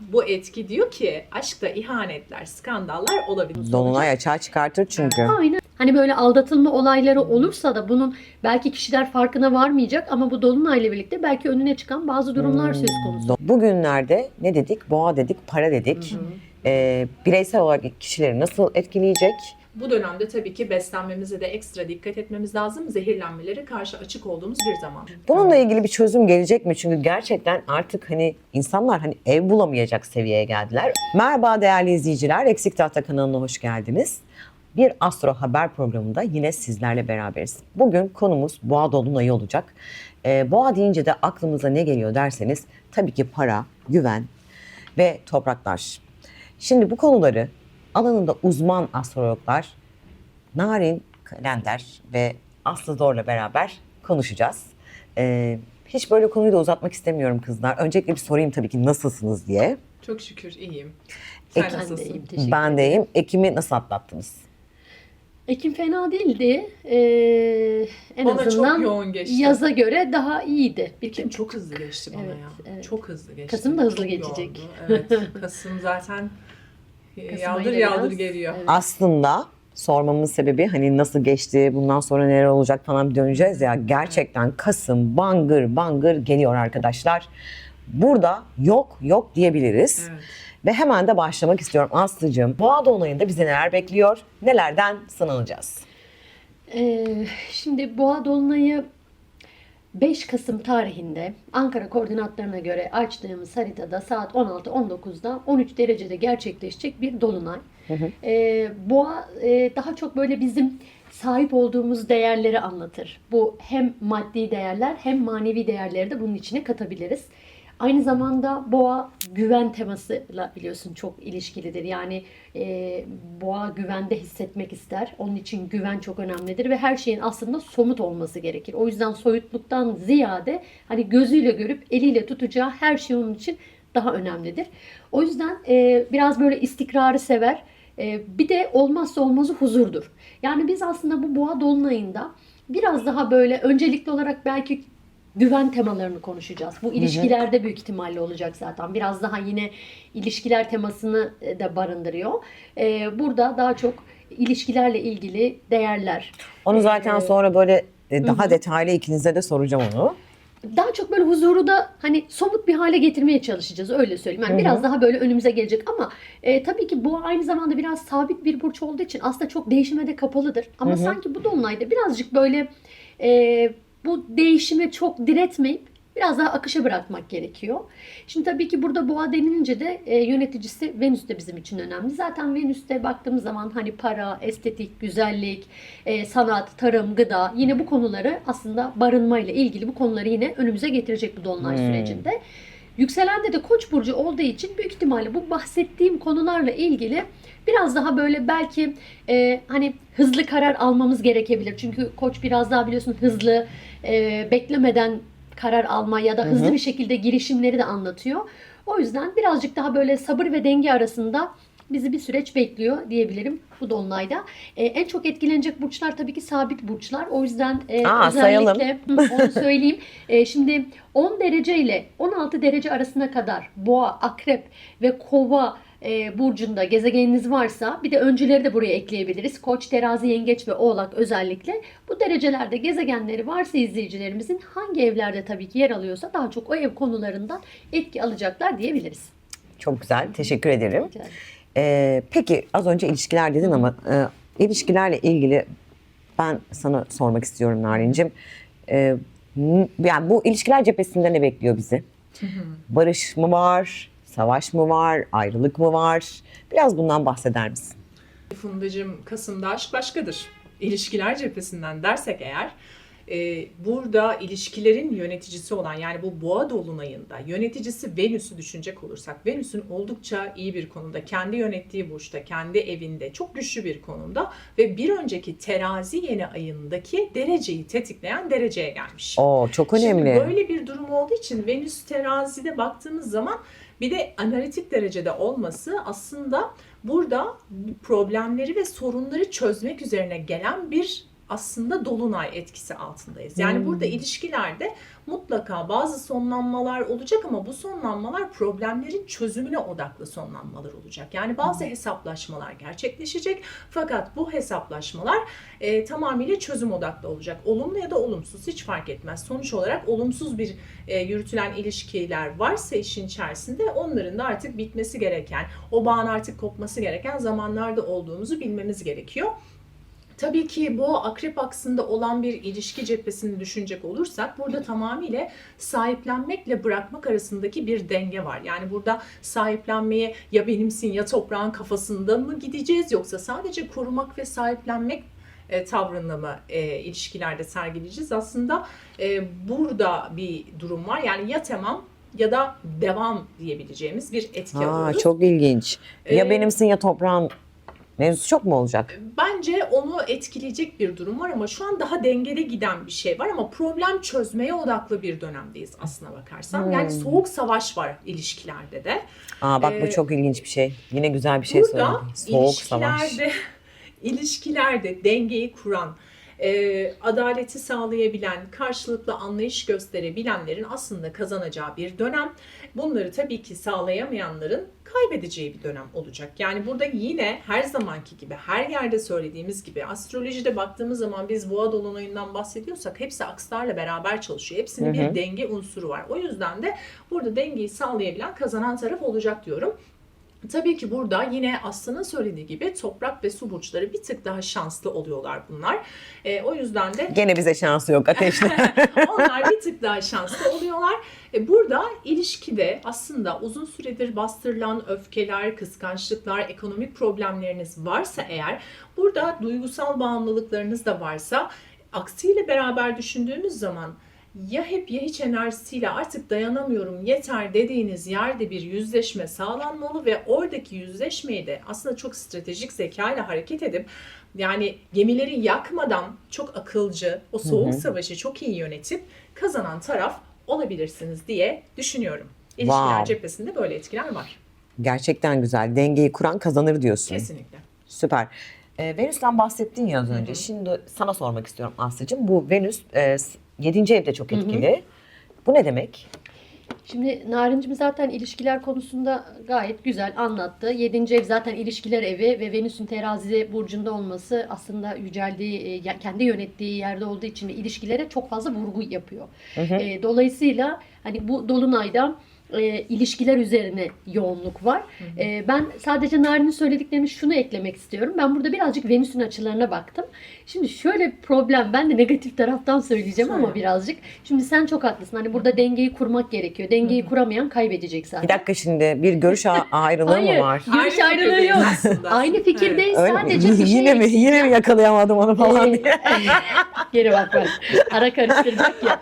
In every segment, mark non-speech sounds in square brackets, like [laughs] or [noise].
bu etki diyor ki aşkta ihanetler, skandallar olabilir. Dolunay açığa çıkartır çünkü. Aynen. Hani böyle aldatılma olayları olursa da bunun belki kişiler farkına varmayacak ama bu dolunayla birlikte belki önüne çıkan bazı durumlar söz konusu. Bugünlerde ne dedik? Boğa dedik, para dedik. Ee, bireysel olarak kişileri nasıl etkileyecek? Bu dönemde tabii ki beslenmemize de ekstra dikkat etmemiz lazım. Zehirlenmelere karşı açık olduğumuz bir zaman. Bununla ilgili bir çözüm gelecek mi? Çünkü gerçekten artık hani insanlar hani ev bulamayacak seviyeye geldiler. Merhaba değerli izleyiciler. Eksik Tahta kanalına hoş geldiniz. Bir Astro Haber programında yine sizlerle beraberiz. Bugün konumuz Boğa Dolunayı olacak. Ee, boğa deyince de aklımıza ne geliyor derseniz tabii ki para, güven ve topraklar. Şimdi bu konuları alanında uzman astrologlar Narin Kalender ve Aslı Zor'la beraber konuşacağız. Ee, hiç böyle konuyu da uzatmak istemiyorum kızlar. Öncelikle bir sorayım tabii ki nasılsınız diye. Çok şükür iyiyim. Sen Peki. Ben de iyiyim, teşekkür Ben deyim. Ekim'i nasıl atlattınız? Ekim fena değildi. Ee, en Bana çok azından yoğun geçti. yaza göre daha iyiydi. Bir Ekim çok hızlı geçti bana Evet, ya. evet. Çok hızlı geçti. Kasım da hızlı Çok geçecek. yoğundu. Evet. Kasım zaten Kasım yaldır yaldır geliyor. evet. Aslında sormamın sebebi hani nasıl geçti, bundan sonra neler olacak falan bir döneceğiz ya. Gerçekten Kasım bangır bangır geliyor arkadaşlar. Burada yok yok diyebiliriz. Evet. Ve hemen de başlamak istiyorum Aslı'cığım. Boğa Dolunayı'nda bize neler bekliyor? Nelerden sınanacağız? Ee, şimdi Boğa Dolunay'ı 5 Kasım tarihinde Ankara koordinatlarına göre açtığımız haritada saat 16-19'da 13 derecede gerçekleşecek bir dolunay. Ee, Boğa e, daha çok böyle bizim sahip olduğumuz değerleri anlatır. Bu hem maddi değerler hem manevi değerleri de bunun içine katabiliriz. Aynı zamanda boğa güven temasıyla biliyorsun çok ilişkilidir. Yani e, boğa güvende hissetmek ister. Onun için güven çok önemlidir ve her şeyin aslında somut olması gerekir. O yüzden soyutluktan ziyade hani gözüyle görüp eliyle tutacağı her şey onun için daha önemlidir. O yüzden e, biraz böyle istikrarı sever. E, bir de olmazsa olmazı huzurdur. Yani biz aslında bu boğa dolunayında biraz daha böyle öncelikli olarak belki güven temalarını konuşacağız. Bu ilişkilerde büyük ihtimalle olacak zaten. Biraz daha yine ilişkiler temasını e, da barındırıyor. Ee, burada daha çok ilişkilerle ilgili değerler. Onu zaten Ee, sonra böyle e, daha detaylı ikinize de soracağım onu. Daha çok böyle huzuru da hani somut bir hale getirmeye çalışacağız öyle söyleyeyim. Yani biraz daha böyle önümüze gelecek ama e, tabii ki bu aynı zamanda biraz sabit bir burç olduğu için aslında çok değişime de kapalıdır. Ama sanki bu dolunayda birazcık böyle e, bu değişime çok diretmeyip biraz daha akışa bırakmak gerekiyor. Şimdi tabii ki burada boğa denilince de e, yöneticisi Venüs de bizim için önemli. Zaten Venüs'te baktığımız zaman hani para, estetik, güzellik, e, sanat, tarım, gıda yine bu konuları aslında barınmayla ilgili bu konuları yine önümüze getirecek bu dolunay sürecinde. Yükselende de Koç burcu olduğu için büyük ihtimalle bu bahsettiğim konularla ilgili biraz daha böyle belki e, hani hızlı karar almamız gerekebilir. Çünkü Koç biraz daha biliyorsun hızlı e, beklemeden karar alma ya da hızlı bir şekilde girişimleri de anlatıyor. O yüzden birazcık daha böyle sabır ve denge arasında bizi bir süreç bekliyor diyebilirim bu dolunayda. E, en çok etkilenecek burçlar tabii ki sabit burçlar. O yüzden e, Aa, sayalım. özellikle Hı, onu söyleyeyim. E, şimdi 10 derece ile 16 derece arasına kadar boğa, akrep ve kova e, burcunda gezegeniniz varsa bir de öncüleri de buraya ekleyebiliriz. Koç, terazi, yengeç ve oğlak özellikle. Bu derecelerde gezegenleri varsa izleyicilerimizin hangi evlerde tabii ki yer alıyorsa daha çok o ev konularından etki alacaklar diyebiliriz. Çok güzel. Teşekkür ederim. Rica ederim. Ee, peki az önce ilişkiler dedin ama e, ilişkilerle ilgili ben sana sormak istiyorum Narin'cim. Ee, yani bu ilişkiler cephesinde ne bekliyor bizi? Barış mı var? Savaş mı var? Ayrılık mı var? Biraz bundan bahseder misin? Fundacığım Kasım'da aşk başkadır. İlişkiler cephesinden dersek eğer e, burada ilişkilerin yöneticisi olan yani bu boğa dolunayında yöneticisi Venüs'ü düşünecek olursak Venüs'ün oldukça iyi bir konumda kendi yönettiği burçta kendi evinde çok güçlü bir konumda ve bir önceki terazi yeni ayındaki dereceyi tetikleyen dereceye gelmiş. Oo çok önemli. Şimdi böyle bir durum olduğu için Venüs terazide baktığımız zaman bir de analitik derecede olması aslında burada problemleri ve sorunları çözmek üzerine gelen bir aslında dolunay etkisi altındayız. Yani Hmm. burada ilişkilerde mutlaka bazı sonlanmalar olacak ama bu sonlanmalar problemlerin çözümüne odaklı sonlanmalar olacak. Yani bazı hesaplaşmalar gerçekleşecek fakat bu hesaplaşmalar e, tamamıyla çözüm odaklı olacak. Olumlu ya da olumsuz hiç fark etmez. Sonuç olarak olumsuz bir e, yürütülen ilişkiler varsa işin içerisinde onların da artık bitmesi gereken, o bağın artık kopması gereken zamanlarda olduğumuzu bilmemiz gerekiyor. Tabii ki bu akrep aksında olan bir ilişki cephesini düşünecek olursak burada tamamıyla sahiplenmekle bırakmak arasındaki bir denge var. Yani burada sahiplenmeye ya benimsin ya toprağın kafasında mı gideceğiz yoksa sadece korumak ve sahiplenmek e, tavrında mı e, ilişkilerde sergileyeceğiz? Aslında e, burada bir durum var. Yani ya tamam ya da devam diyebileceğimiz bir etki Aa, alıyoruz. çok ilginç. Ya Ee, benimsin ya toprağın mevzusu çok mu olacak? Bence onu etkileyecek bir durum var ama şu an daha dengede giden bir şey var ama problem çözmeye odaklı bir dönemdeyiz aslına bakarsan. Hmm. Yani soğuk savaş var ilişkilerde de. Aa bak bu Ee, çok ilginç bir şey. Yine güzel bir şey Burada söyledin. Soğuk savaş. ilişkilerde, [laughs] ilişkilerde dengeyi kuran, e, adaleti sağlayabilen, karşılıklı anlayış gösterebilenlerin aslında kazanacağı bir dönem. Bunları tabii ki sağlayamayanların kaybedeceği bir dönem olacak. Yani burada yine her zamanki gibi, her yerde söylediğimiz gibi astrolojide baktığımız zaman biz boğa dolunayından bahsediyorsak hepsi akslarla beraber çalışıyor. Hepsinin Hı hı. bir denge unsuru var. O yüzden de burada dengeyi sağlayabilen kazanan taraf olacak diyorum. Tabii ki burada yine Aslı'nın söylediği gibi toprak ve su burçları bir tık daha şanslı oluyorlar bunlar. E, o yüzden de Gene bize şansı yok ateşli. [laughs] onlar bir tık daha şanslı oluyorlar. E, Burada ilişkide aslında uzun süredir bastırılan öfkeler, kıskançlıklar, ekonomik problemleriniz varsa eğer, burada duygusal bağımlılıklarınız da varsa, aksiyle beraber düşündüğümüz zaman ya hep ya hiç enerjisiyle artık dayanamıyorum yeter dediğiniz yerde bir yüzleşme sağlanmalı ve oradaki yüzleşmeyi de aslında çok stratejik zekayla hareket edip yani gemileri yakmadan çok akılcı, o soğuk savaşı çok iyi yönetip kazanan taraf olabilirsiniz diye düşünüyorum. İlişkiler Wow. cephesinde böyle etkiler var. Gerçekten güzel. Dengeyi kuran kazanır diyorsun. Kesinlikle. Süper. Ee, Venüs'ten bahsettin ya az önce. Şimdi sana sormak istiyorum Aslı'cığım. Bu Venüs 7. evde çok etkili. Bu ne demek? Şimdi Narincim zaten ilişkiler konusunda gayet güzel anlattı. Yedinci ev zaten ilişkiler evi ve Venüs'ün terazi burcunda olması aslında yüceldiği, e, kendi yönettiği yerde olduğu için ilişkilere çok fazla vurgu yapıyor. E, dolayısıyla hani bu dolunayda e, ilişkiler üzerine yoğunluk var. E, ben sadece Narin'in söylediklerini şunu eklemek istiyorum. Ben burada birazcık Venüs'ün açılarına baktım. Şimdi şöyle bir problem ben de negatif taraftan söyleyeceğim ama Söyle. birazcık. Şimdi sen çok haklısın. Hani burada dengeyi kurmak gerekiyor. Dengeyi kuramayan kaybedecek zaten. Bir dakika şimdi bir görüş [laughs] ayrılığı Hayır. mı var? Görüş Aynı ayrılığı yok. aslında. Aynı fikirdeyiz. Öyle mi? Sadece [laughs] bir şey Yine mi? Yine mi yakalayamadım onu falan Ee, diye. [laughs] Geri bak bak. Ara karıştıracak ya.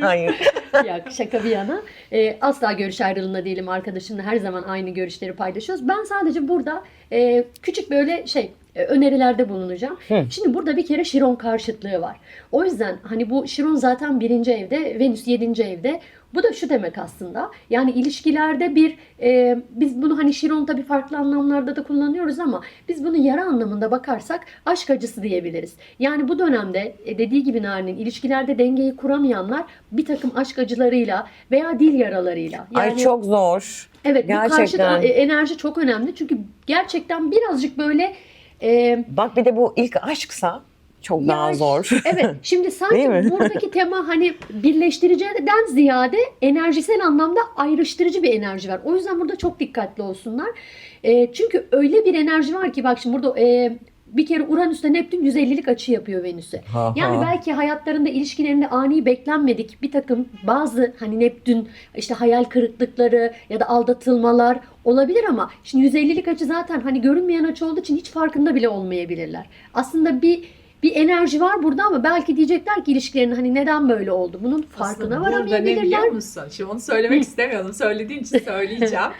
Hayır. Yok şaka bir yana. Ee, asla görüş ayrılığında değilim arkadaşımla. Her zaman aynı görüşleri paylaşıyoruz. Ben sadece burada e, küçük böyle şey önerilerde bulunacağım. Hı. Şimdi burada bir kere Şiron karşıtlığı var. O yüzden hani bu Şiron zaten birinci evde, Venüs yedinci evde. Bu da şu demek aslında. Yani ilişkilerde bir e, biz bunu hani Şiron tabii farklı anlamlarda da kullanıyoruz ama biz bunu yara anlamında bakarsak aşk acısı diyebiliriz. Yani bu dönemde e, dediği gibi Narin'in ilişkilerde dengeyi kuramayanlar bir takım aşk acılarıyla veya dil yaralarıyla. Yani, Ay çok zor. Evet bu karşıt gerçekten. e, enerji çok önemli. Çünkü gerçekten birazcık böyle e, Bak bir de bu ilk aşksa çok daha ya, zor. Evet. Şimdi [laughs] sanki buradaki tema hani birleştiriciden ziyade enerjisel anlamda ayrıştırıcı bir enerji var. O yüzden burada çok dikkatli olsunlar. E, çünkü öyle bir enerji var ki bak şimdi burada e, bir kere Uranüs'te Neptün 150'lik açı yapıyor Venüs'e. Ha, Yani ha. belki hayatlarında ilişkilerinde ani beklenmedik bir takım bazı hani Neptün işte hayal kırıklıkları ya da aldatılmalar olabilir ama şimdi 150'lik açı zaten hani görünmeyen açı olduğu için hiç farkında bile olmayabilirler. Aslında bir bir enerji var burada ama belki diyecekler ki ilişkilerin hani neden böyle oldu? Bunun farkına Aslında burada ne varamayabilirler. biliyor musun? Şimdi onu söylemek istemiyordum. Söylediğin için [laughs] söyleyeceğim.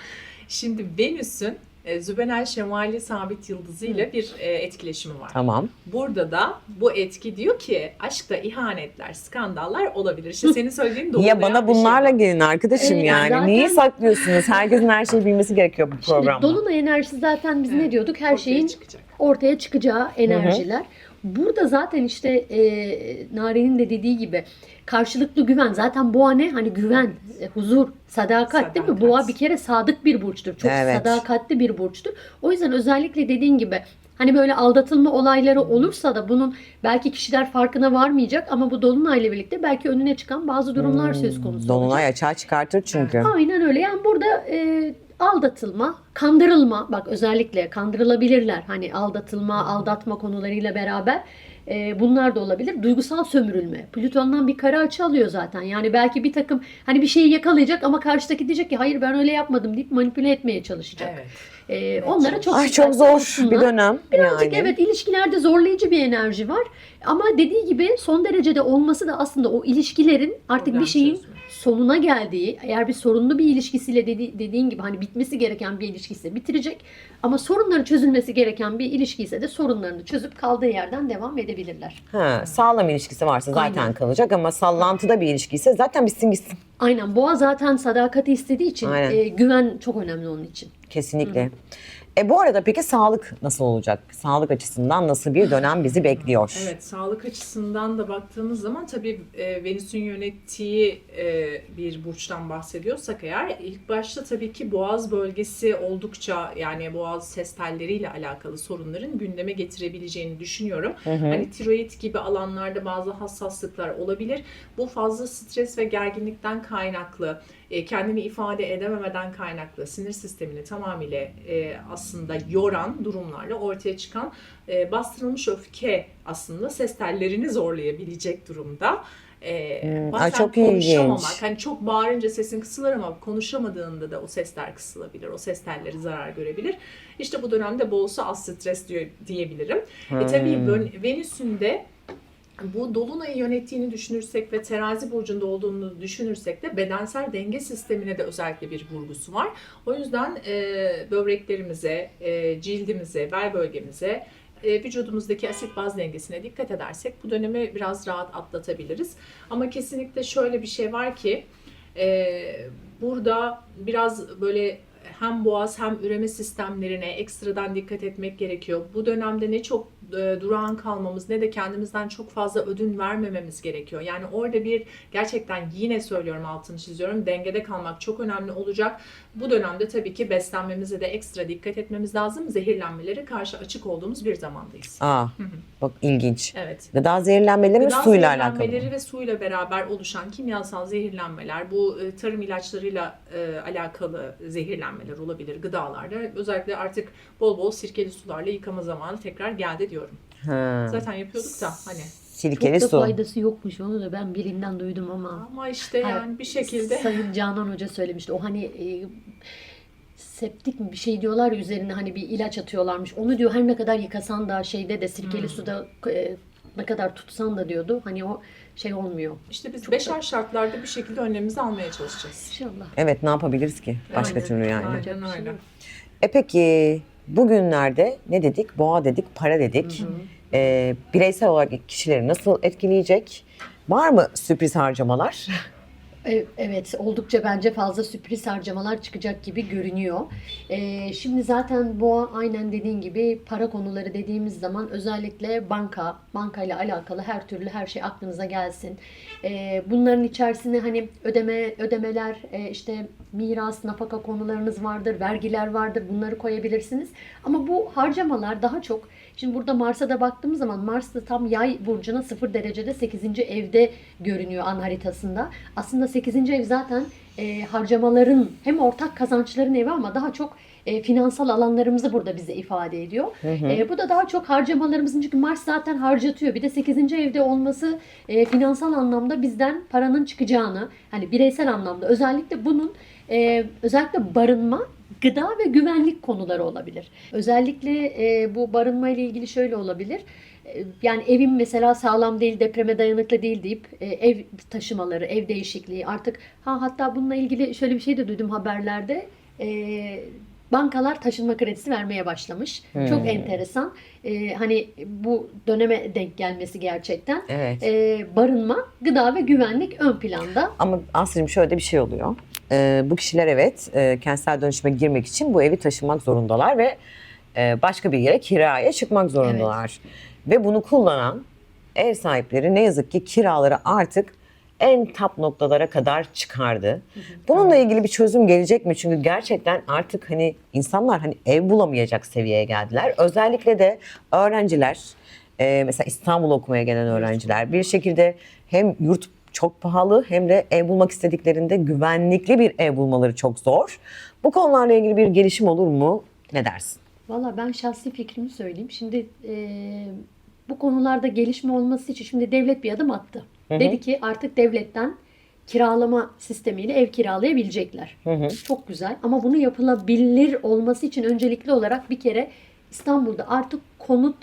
Şimdi Venüs'ün Zübenel Şemali Sabit Yıldızı ile bir e, etkileşimi var. Tamam. Burada da bu etki diyor ki aşkta ihanetler, skandallar olabilir. İşte senin söylediğin doğru. Ya bana bunlarla gelin arkadaşım Ee, yani. zaten- Niye saklıyorsunuz? Herkesin her şeyi bilmesi gerekiyor bu Şimdi programda. Dolunay enerjisi zaten biz ne Evet, diyorduk? Her şeyin çıkacak. ortaya çıkacağı enerjiler. Burada zaten işte e, Nari'nin de dediği gibi karşılıklı güven. Zaten boğa ne? Hani güven, e, huzur, sadakat, değil mi? Sadakat. Boğa bir kere sadık bir burçtur. Çok Evet. sadakatli bir burçtur. O yüzden özellikle dediğin gibi Hani böyle aldatılma olayları olursa da bunun belki kişiler farkına varmayacak ama bu dolunayla birlikte belki önüne çıkan bazı durumlar söz konusu olacak. Dolunay açığa çıkartır çünkü. Aynen öyle. Yani burada e, aldatılma, kandırılma, bak özellikle kandırılabilirler. Hani aldatılma, aldatma konularıyla beraber e, bunlar da olabilir. Duygusal sömürülme. Plüton'dan bir kara açı alıyor zaten. Yani belki bir takım hani bir şeyi yakalayacak ama karşıdaki diyecek ki hayır ben öyle yapmadım deyip manipüle etmeye çalışacak. Evet. E, onlara çok Ay çok zor olsunlar. bir dönem Birazcık yani. evet ilişkilerde zorlayıcı bir enerji var. Ama dediği gibi son derecede olması da aslında o ilişkilerin artık Problem bir şeyin çözümü. Sonuna geldiği, eğer bir sorunlu bir ilişkisiyle dedi, dediğin gibi hani bitmesi gereken bir ilişkiyse bitirecek. Ama sorunların çözülmesi gereken bir ilişkiyse de sorunlarını çözüp kaldığı yerden devam edebilirler. Ha, sağlam ilişkisi varsa zaten Aynen. kalacak ama sallantıda bir ilişkiyse zaten bitsin gitsin. Aynen boğa zaten sadakati istediği için Aynen. e, güven çok önemli onun için. Kesinlikle. E bu arada peki sağlık nasıl olacak? Sağlık açısından nasıl bir dönem bizi bekliyor? [laughs] Evet, sağlık açısından da baktığımız zaman tabii e, Venüs'ün yönettiği e, bir burçtan bahsediyorsak eğer ilk başta tabii ki boğaz bölgesi oldukça yani boğaz ses telleriyle alakalı sorunların gündeme getirebileceğini düşünüyorum. Hani tiroid gibi alanlarda bazı hassaslıklar olabilir. Bu fazla stres ve gerginlikten kaynaklı, e, kendini ifade edememeden kaynaklı, sinir sistemini tamamıyla e, aslında yoran durumlarla ortaya çıkan e, bastırılmış öfke aslında ses tellerini zorlayabilecek durumda. E, Hmm, bazen ay çok konuşamamak, ilginç. hani çok bağırınca sesin kısılır ama konuşamadığında da o sesler kısılabilir, o ses telleri zarar görebilir. İşte bu dönemde bolsa az stres diyor, diyebilirim. E tabii Ven- Venüs'ün de bu dolunayı yönettiğini düşünürsek ve terazi burcunda olduğunu düşünürsek de bedensel denge sistemine de özellikle bir vurgusu var. O yüzden e, böbreklerimize, e, cildimize, bel bölgemize, e, vücudumuzdaki asit baz dengesine dikkat edersek bu dönemi biraz rahat atlatabiliriz. Ama kesinlikle şöyle bir şey var ki e, burada biraz böyle hem boğaz hem üreme sistemlerine ekstradan dikkat etmek gerekiyor. Bu dönemde ne çok e, durağan kalmamız ne de kendimizden çok fazla ödün vermememiz gerekiyor. Yani orada bir gerçekten yine söylüyorum altını çiziyorum dengede kalmak çok önemli olacak. Bu dönemde tabii ki beslenmemize de ekstra dikkat etmemiz lazım. Zehirlenmelere karşı açık olduğumuz bir zamandayız. Aa, bak ilginç. Evet. Gıda zehirlenmeleri mi Gıda suyla alakalı? zehirlenmeleri mı? ve suyla beraber oluşan kimyasal zehirlenmeler, bu e, tarım ilaçlarıyla e, alakalı zehirlenmeler olabilir gıdalarda. Özellikle artık bol bol sirkeli sularla yıkama zamanı tekrar geldi diyorum. Ha. Zaten yapıyorduk da hani. Silkeli Çok da su. faydası yokmuş onu da ben birinden duydum ama. Ama işte yani bir şekilde Sayın Canan Hoca söylemişti. O hani e, septik mi bir şey diyorlar ya üzerine hani bir ilaç atıyorlarmış. Onu diyor her ne kadar yıkasan da şeyde de sirkeli Hmm. suda e, ne kadar tutsan da diyordu. Hani o şey olmuyor. işte biz Çok beşer şartlarda bir şekilde önlemimizi almaya çalışacağız. İnşallah. Evet ne yapabiliriz ki başka Aynen, türlü yani. aynen. Öyle. E peki bugünlerde ne dedik? Boğa dedik, para dedik. E, bireysel olarak kişileri nasıl etkileyecek? Var mı sürpriz harcamalar? [laughs] E, Evet, oldukça bence fazla sürpriz harcamalar çıkacak gibi görünüyor. E, şimdi zaten bu aynen dediğin gibi para konuları dediğimiz zaman özellikle banka, bankayla alakalı her türlü her şey aklınıza gelsin. E, bunların içerisine hani ödeme ödemeler, e, işte miras, nafaka konularınız vardır, vergiler vardır. Bunları koyabilirsiniz. Ama bu harcamalar daha çok Şimdi burada Mars'a da baktığımız zaman Mars da tam yay burcuna 0 derecede 8. evde görünüyor an haritasında. Aslında 8. ev zaten e, harcamaların hem ortak kazançların evi ama daha çok e, finansal alanlarımızı burada bize ifade ediyor. E, bu da daha çok harcamalarımızın çünkü Mars zaten harcatıyor. Bir de 8. evde olması e, finansal anlamda bizden paranın çıkacağını hani bireysel anlamda özellikle bunun e, özellikle barınma gıda ve güvenlik konuları olabilir. Özellikle e, bu barınma ile ilgili şöyle olabilir. E, Yani evim mesela sağlam değil, depreme dayanıklı değil deyip e, ev taşımaları, ev değişikliği artık ha hatta bununla ilgili şöyle bir şey de duydum haberlerde. E, bankalar taşınma kredisi vermeye başlamış. Çok enteresan. E, hani bu döneme denk gelmesi gerçekten. Evet. E, barınma, gıda ve güvenlik ön planda. Ama Aslı'cığım şöyle bir şey oluyor. Ee, bu kişiler evet e, kentsel dönüşüme girmek için bu evi taşımak zorundalar ve e, başka bir yere kiraya çıkmak zorundalar. Ve bunu kullanan ev sahipleri ne yazık ki kiraları artık en tap noktalara kadar çıkardı. Bununla ilgili bir çözüm gelecek mi? Çünkü gerçekten artık hani insanlar hani ev bulamayacak seviyeye geldiler. Özellikle de öğrenciler, e, mesela İstanbul okumaya gelen öğrenciler bir şekilde hem yurt çok pahalı hem de ev bulmak istediklerinde güvenlikli bir ev bulmaları çok zor. Bu konularla ilgili bir gelişim olur mu? Ne dersin? Valla ben şahsi fikrimi söyleyeyim. Şimdi e, bu konularda gelişme olması için şimdi devlet bir adım attı. Dedi ki artık devletten kiralama sistemiyle ev kiralayabilecekler. Çok güzel ama bunu yapılabilir olması için öncelikli olarak bir kere İstanbul'da artık konut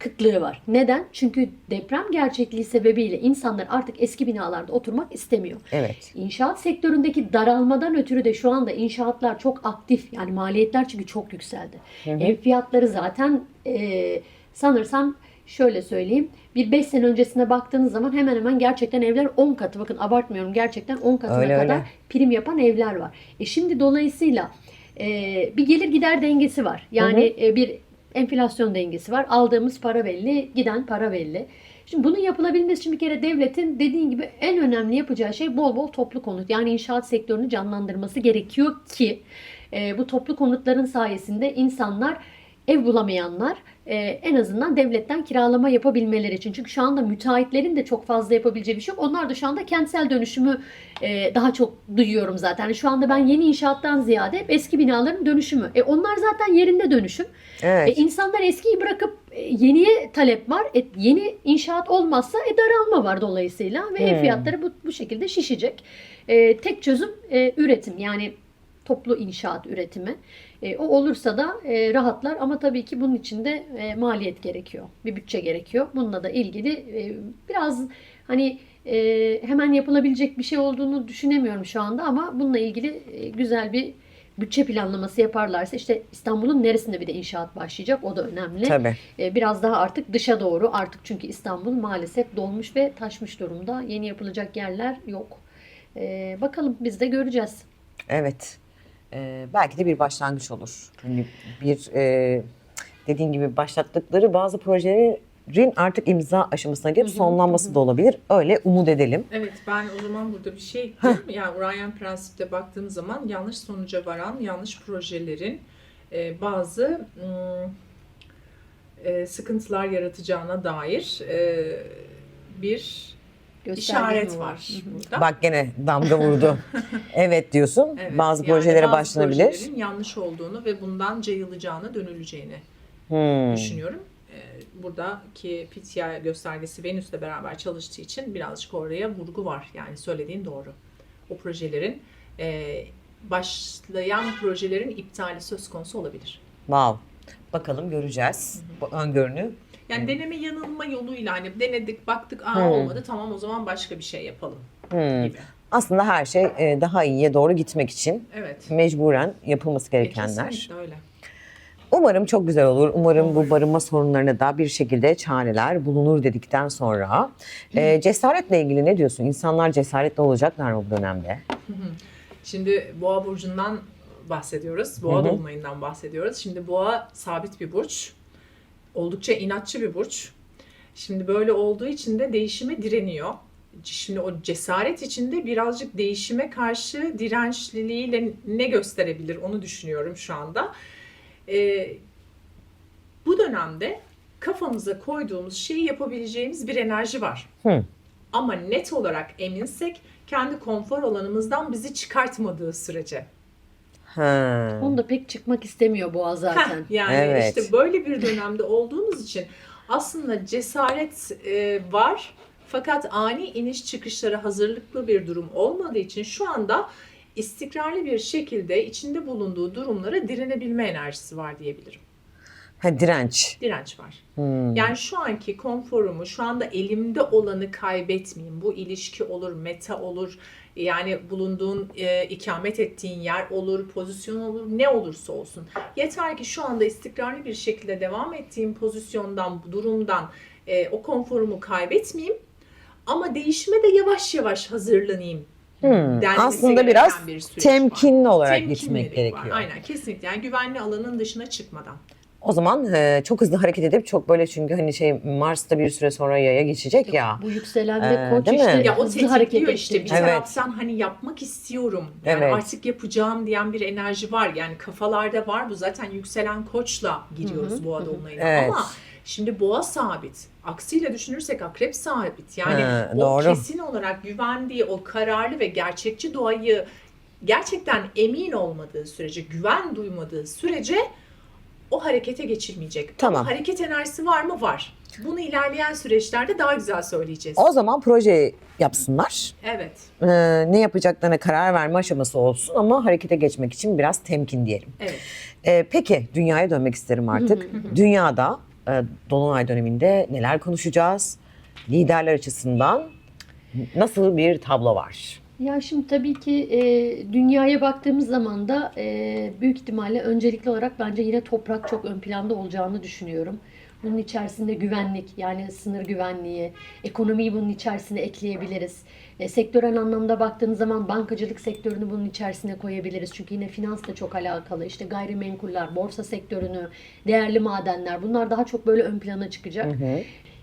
kıtlığı var. Neden? Çünkü deprem gerçekliği sebebiyle insanlar artık eski binalarda oturmak istemiyor. Evet. İnşaat sektöründeki daralmadan ötürü de şu anda inşaatlar çok aktif. Yani maliyetler çünkü çok yükseldi. Ev fiyatları zaten e, sanırsam şöyle söyleyeyim. Bir 5 sene öncesine baktığınız zaman hemen hemen gerçekten evler 10 katı. Bakın abartmıyorum gerçekten 10 katına Öyle, kadar öyle. prim yapan evler var. E şimdi dolayısıyla e, bir gelir gider dengesi var. Yani e, bir enflasyon dengesi var. Aldığımız para belli, giden para belli. Şimdi bunun yapılabilmesi için bir kere devletin dediğin gibi en önemli yapacağı şey bol bol toplu konut. Yani inşaat sektörünü canlandırması gerekiyor ki e, bu toplu konutların sayesinde insanlar ev bulamayanlar e, en azından devletten kiralama yapabilmeleri için. Çünkü şu anda müteahhitlerin de çok fazla yapabileceği bir şey yok. Onlar da şu anda kentsel dönüşümü e, daha çok duyuyorum zaten. Yani şu anda ben yeni inşaattan ziyade hep eski binaların dönüşümü. E, onlar zaten yerinde dönüşüm. Evet. E, insanlar eskiyi bırakıp e, yeniye talep var. E, yeni inşaat olmazsa e, daralma var dolayısıyla ve ev fiyatları bu, bu şekilde şişecek. E, tek çözüm e, üretim yani toplu inşaat üretimi. E, o olursa da e, rahatlar ama tabii ki bunun için de e, maliyet gerekiyor. Bir bütçe gerekiyor. Bununla da ilgili e, biraz hani e, hemen yapılabilecek bir şey olduğunu düşünemiyorum şu anda ama bununla ilgili e, güzel bir bütçe planlaması yaparlarsa işte İstanbul'un neresinde bir de inşaat başlayacak o da önemli. Tabii. E, biraz daha artık dışa doğru artık çünkü İstanbul maalesef dolmuş ve taşmış durumda. Yeni yapılacak yerler yok. E, bakalım biz de göreceğiz. Evet. Ee, belki de bir başlangıç olur. Hani bir e, dediğin gibi başlattıkları bazı projelerin artık imza aşamasına gelip sonlanması da olabilir. Öyle umut edelim. Evet ben o zaman burada bir şey ekleyeyim. Yani Ryan prensipte baktığımız zaman yanlış sonuca varan yanlış projelerin e, bazı mm, e, sıkıntılar yaratacağına dair e, bir işaret var burada. Bak gene damga vurdu. [laughs] evet diyorsun. Evet, bazı yani projelere bazı başlanabilir. projelerin yanlış olduğunu ve bundan cayılacağına dönüleceğini Hmm. düşünüyorum. Ee, Buradaki PTI göstergesi Venüs'le beraber çalıştığı için birazcık oraya vurgu var. Yani söylediğin doğru. O projelerin e, başlayan projelerin iptali söz konusu olabilir. Wow. Bakalım göreceğiz. Bu öngörünü. Yani deneme yanılma yoluyla hani denedik baktık aa Hmm. olmadı tamam o zaman başka bir şey yapalım gibi. Aslında her şey e, daha iyiye doğru gitmek için Evet. mecburen yapılması gerekenler. Kesinlikle öyle. Umarım çok güzel olur. Umarım bu barınma sorunlarına da bir şekilde çareler bulunur dedikten sonra. e, cesaretle ilgili ne diyorsun? İnsanlar cesaretli olacaklar mı bu dönemde? Şimdi Boğa burcundan bahsediyoruz. Boğa dolunayından bahsediyoruz. Şimdi Boğa sabit bir burç. Oldukça inatçı bir burç. Şimdi böyle olduğu için de değişime direniyor. Şimdi o cesaret içinde birazcık değişime karşı dirençliliğiyle ne gösterebilir onu düşünüyorum şu anda. Ee, bu dönemde kafamıza koyduğumuz şeyi yapabileceğimiz bir enerji var. Hı. Ama net olarak eminsek kendi konfor alanımızdan bizi çıkartmadığı sürece. Ha. Onu da pek çıkmak istemiyor boğa zaten. Heh, yani Evet. işte böyle bir dönemde olduğumuz için aslında cesaret e, var fakat ani iniş çıkışlara hazırlıklı bir durum olmadığı için şu anda istikrarlı bir şekilde içinde bulunduğu durumlara direnebilme enerjisi var diyebilirim. Ha, direnç. Direnç var. Hmm. Yani şu anki konforumu, şu anda elimde olanı kaybetmeyeyim. Bu ilişki olur, meta olur, yani bulunduğun, e, ikamet ettiğin yer olur, pozisyon olur, ne olursa olsun. Yeter ki şu anda istikrarlı bir şekilde devam ettiğim pozisyondan, durumdan e, o konforumu kaybetmeyeyim. Ama değişime de yavaş yavaş hazırlanayım. Hmm. Aslında biraz bir süreç var. temkinli olarak Temkinlilik gitmek var. gerekiyor. Aynen kesinlikle. Yani güvenli alanın dışına çıkmadan. O zaman e, çok hızlı hareket edip çok böyle çünkü hani şey Mars'ta bir süre sonra yaya geçecek ya. Bu yükselen Ee, ve koç değil mi? işte Ya o hızlı hareket tetikliyor işte bir. Evet. taraftan hani yapmak istiyorum. Yani Evet. artık yapacağım diyen bir enerji var. Yani kafalarda var bu zaten yükselen koçla giriyoruz boğa dolunayına. Evet. Ama şimdi boğa sabit. Aksiyle düşünürsek akrep sabit. Yani Ha, o doğru. kesin olarak güvendiği o kararlı ve gerçekçi doğayı gerçekten emin olmadığı sürece, güven duymadığı sürece o harekete geçilmeyecek. Tamam. Ama hareket enerjisi var mı? Var. Bunu ilerleyen süreçlerde daha güzel söyleyeceğiz. O zaman proje yapsınlar. Evet. Ee, ne yapacaklarına karar verme aşaması olsun ama harekete geçmek için biraz temkin diyelim. Evet. Ee, peki dünyaya dönmek isterim artık. Dünyada e, Dolunay döneminde neler konuşacağız? Liderler açısından nasıl bir tablo var? Ya şimdi tabii ki e, dünyaya baktığımız zaman da e, büyük ihtimalle öncelikli olarak bence yine toprak çok ön planda olacağını düşünüyorum. Bunun içerisinde güvenlik yani sınır güvenliği, ekonomiyi bunun içerisine ekleyebiliriz. E, sektörel anlamda baktığınız zaman bankacılık sektörünü bunun içerisine koyabiliriz. Çünkü yine finansla çok alakalı. İşte gayrimenkuller, borsa sektörünü, değerli madenler bunlar daha çok böyle ön plana çıkacak.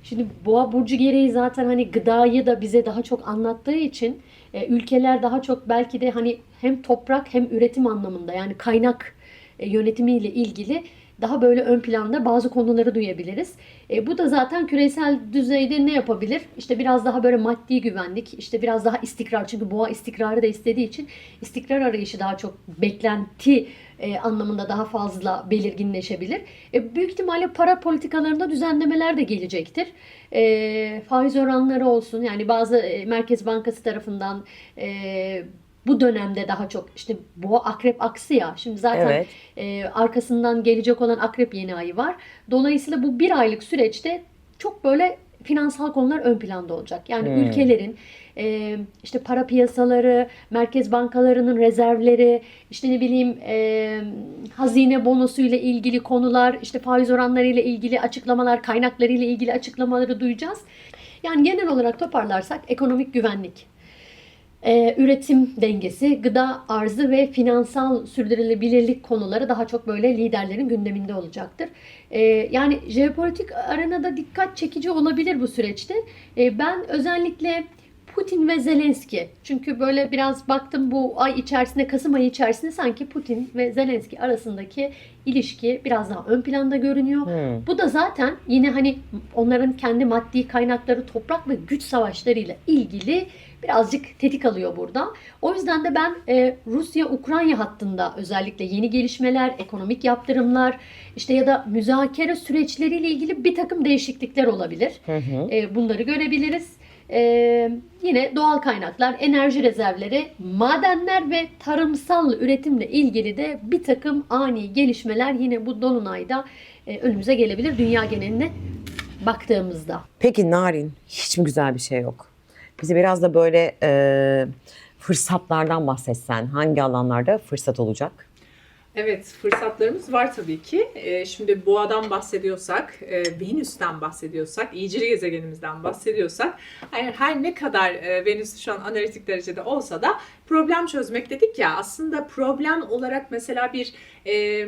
Şimdi boğa burcu gereği zaten hani gıdayı da bize daha çok anlattığı için e, ülkeler daha çok belki de hani hem toprak hem üretim anlamında yani kaynak e, yönetimiyle ilgili daha böyle ön planda bazı konuları duyabiliriz. E, bu da zaten küresel düzeyde ne yapabilir? İşte biraz daha böyle maddi güvenlik, işte biraz daha istikrar. Çünkü boğa istikrarı da istediği için istikrar arayışı daha çok beklenti e, anlamında daha fazla belirginleşebilir. E, büyük ihtimalle para politikalarında düzenlemeler de gelecektir. E, faiz oranları olsun yani bazı e, Merkez Bankası tarafından e, bu dönemde daha çok işte boğa akrep aksi ya. Şimdi zaten Evet. e, arkasından gelecek olan akrep yeni ayı var. Dolayısıyla bu bir aylık süreçte çok böyle finansal konular ön planda olacak. Yani Hmm. ülkelerin e, işte para piyasaları, merkez bankalarının rezervleri, işte ne bileyim e, hazine bonosu ile ilgili konular, işte faiz oranları ile ilgili açıklamalar, kaynakları ile ilgili açıklamaları duyacağız. Yani genel olarak toparlarsak ekonomik güvenlik, e, üretim dengesi, gıda arzı ve finansal sürdürülebilirlik konuları daha çok böyle liderlerin gündeminde olacaktır. E, yani jeopolitik arenada dikkat çekici olabilir bu süreçte. E, ben özellikle Putin ve Zelenski çünkü böyle biraz baktım bu ay içerisinde Kasım ayı içerisinde sanki Putin ve Zelenski arasındaki ilişki biraz daha ön planda görünüyor. Hmm. Bu da zaten yine hani onların kendi maddi kaynakları, toprak ve güç savaşlarıyla ilgili birazcık tetik alıyor burada. O yüzden de ben e, Rusya-Ukrayna hattında özellikle yeni gelişmeler, ekonomik yaptırımlar, işte ya da müzakere süreçleriyle ilgili bir takım değişiklikler olabilir. Hı hı. E, bunları görebiliriz. E, yine doğal kaynaklar, enerji rezervleri, madenler ve tarımsal üretimle ilgili de bir takım ani gelişmeler yine bu dolunayda e, önümüze gelebilir dünya geneline baktığımızda. Peki Narin hiç mi güzel bir şey yok? Bize biraz da böyle e, fırsatlardan bahsetsen hangi alanlarda fırsat olacak? Evet, fırsatlarımız var tabii ki. Ee, şimdi Boğa'dan bahsediyorsak, e, Venüs'ten bahsediyorsak, iyicili gezegenimizden bahsediyorsak, yani her ne kadar e, Venüs şu an analitik derecede olsa da problem çözmek dedik ya, aslında problem olarak mesela bir e,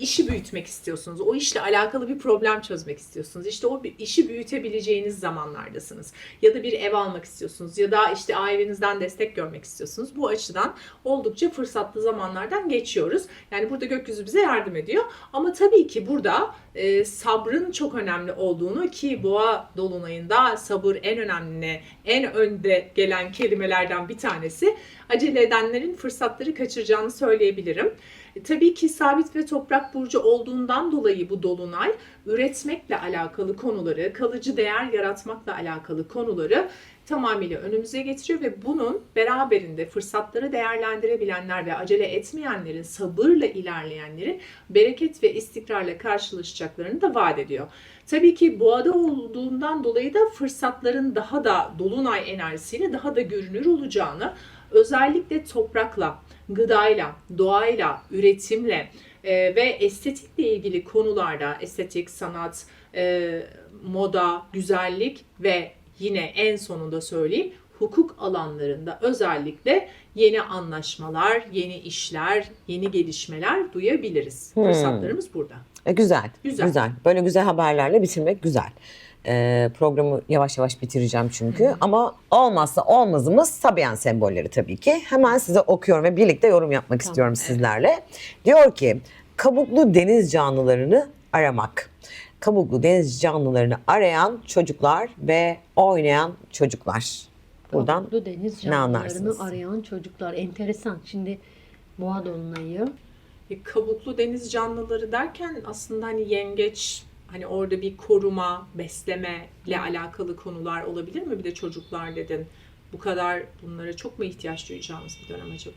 işi büyütmek istiyorsunuz. O işle alakalı bir problem çözmek istiyorsunuz. İşte o işi büyütebileceğiniz zamanlardasınız. Ya da bir ev almak istiyorsunuz ya da işte ailenizden destek görmek istiyorsunuz. Bu açıdan oldukça fırsatlı zamanlardan geçiyoruz. Yani burada gökyüzü bize yardım ediyor. Ama tabii ki burada e, sabrın çok önemli olduğunu ki boğa dolunayında sabır en önemli, en önde gelen kelimelerden bir tanesi. Acele edenlerin fırsatları kaçıracağını söyleyebilirim. E, Tabii ki sabit ve toprak burcu olduğundan dolayı bu dolunay üretmekle alakalı konuları, kalıcı değer yaratmakla alakalı konuları tamamıyla önümüze getiriyor ve bunun beraberinde fırsatları değerlendirebilenler ve acele etmeyenlerin, sabırla ilerleyenlerin bereket ve istikrarla karşılaşacaklarını da vaat ediyor. Tabii ki boğada olduğundan dolayı da fırsatların daha da dolunay enerjisiyle daha da görünür olacağını özellikle toprakla, gıdayla, doğayla, üretimle e, ve estetikle ilgili konularda estetik, sanat, e, moda, güzellik ve yine en sonunda söyleyeyim hukuk alanlarında özellikle yeni anlaşmalar, yeni işler, yeni gelişmeler duyabiliriz. Hmm. Fırsatlarımız burada. E, güzel, Güzel. güzel. Böyle güzel haberlerle bitirmek güzel. E, programı yavaş yavaş bitireceğim çünkü. Ama olmazsa olmazımız Sabian sembolleri tabii ki. Hemen size okuyorum ve birlikte yorum yapmak istiyorum sizlerle. Diyor ki, kabuklu deniz canlılarını aramak. Kabuklu deniz canlılarını arayan çocuklar ve oynayan çocuklar. Buradan Kabuklu deniz ne canlılarını anlarsınız? arayan çocuklar. Enteresan. Şimdi boğa dolunayı. E, kabuklu deniz canlıları derken aslında hani yengeç hani orada bir koruma, besleme ile alakalı konular olabilir mi? Bir de çocuklar dedin. Bu kadar bunlara çok mu ihtiyaç duyacağımız bir dönem acaba?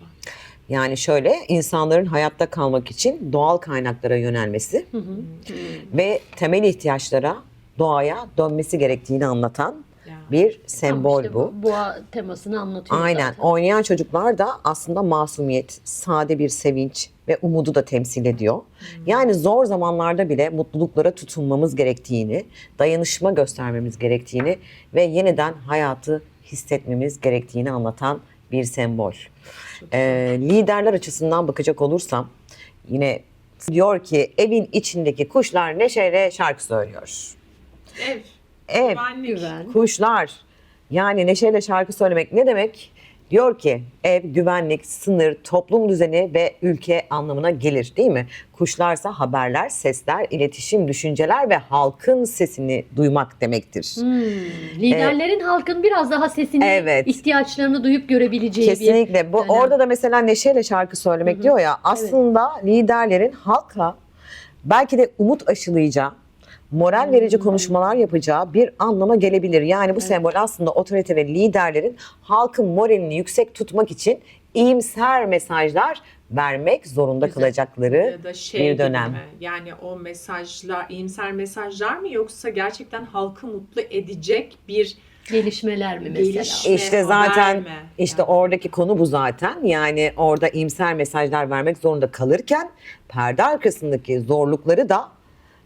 Yani şöyle insanların hayatta kalmak için doğal kaynaklara yönelmesi ve temel ihtiyaçlara doğaya dönmesi gerektiğini anlatan Ya. bir sembol işte bu. Boğa temasını anlatıyor Aynen. zaten. Oynayan çocuklar da aslında masumiyet, sade bir sevinç ve umudu da temsil ediyor. Yani zor zamanlarda bile mutluluklara tutunmamız gerektiğini, dayanışma göstermemiz gerektiğini ve yeniden hayatı hissetmemiz gerektiğini anlatan bir sembol. Ee, liderler açısından bakacak olursam yine diyor ki evin içindeki kuşlar neşeyle şarkı söylüyor. Ev, Ev, güvenlik. Güven. Kuşlar. Yani neşeyle şarkı söylemek ne demek? Diyor ki ev, güvenlik, sınır, toplum düzeni ve ülke anlamına gelir değil mi? Kuşlarsa haberler, sesler, iletişim, düşünceler ve halkın sesini duymak demektir. Hmm, Liderlerin halkın biraz daha sesini, Evet. ihtiyaçlarını duyup görebileceği bir Kesinlikle. Bu dönem. orada da mesela neşeyle şarkı söylemek diyor ya. Aslında liderlerin halka belki de umut aşılayacağı, moral verici konuşmalar yapacağı bir anlama gelebilir. Yani bu sembol aslında otorite ve liderlerin halkın moralini yüksek tutmak için iyimser mesajlar vermek zorunda Güzel. kalacakları ya da şey bir dönem. mi? Yani o mesajlar, iyimser mesajlar mı yoksa gerçekten halkı mutlu edecek bir gelişmeler mi mesela? Gelişme. İşte zaten mi? işte Yani. oradaki konu bu zaten. Yani orada imser mesajlar vermek zorunda kalırken perde arkasındaki zorlukları da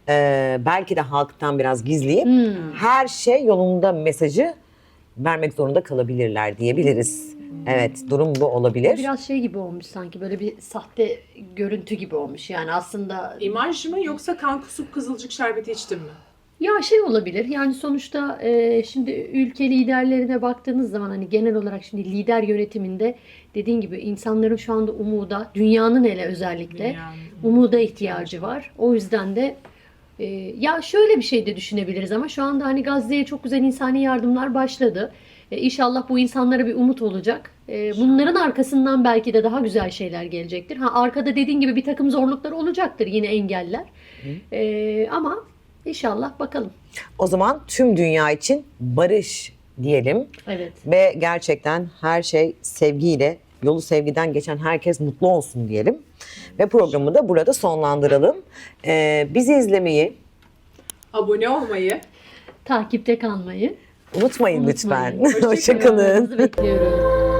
e, belki de halktan biraz gizleyip Hmm. her şey yolunda mesajı vermek zorunda kalabilirler diyebiliriz. Evet durum bu olabilir. Biraz şey gibi olmuş sanki böyle bir sahte görüntü gibi olmuş. Yani aslında İmaj mı yoksa kan kusup kızılcık şerbeti içtin mi? ya şey olabilir. Yani sonuçta e, şimdi ülke liderlerine baktığınız zaman hani genel olarak şimdi lider yönetiminde dediğin gibi insanların şu anda umuda, dünyanın hele özellikle Dünyanın umuda ihtiyacı var. O yüzden de e, ya şöyle bir şey de düşünebiliriz ama şu anda hani Gazze'ye çok güzel insani yardımlar başladı. E, İnşallah bu insanlara bir umut olacak. E, bunların arkasından belki de daha güzel şeyler gelecektir. Ha arkada dediğin gibi bir takım zorluklar olacaktır yine engeller. E, ama inşallah bakalım. O zaman tüm dünya için barış diyelim Evet. ve gerçekten her şey sevgiyle yolu sevgiden geçen herkes mutlu olsun diyelim. Ve programı da burada sonlandıralım. Ee, bizi izlemeyi Abone olmayı, Takipte kalmayı unutmayın lütfen. [laughs] Hoşçakalın. Yorumlarınızı bekliyoruz.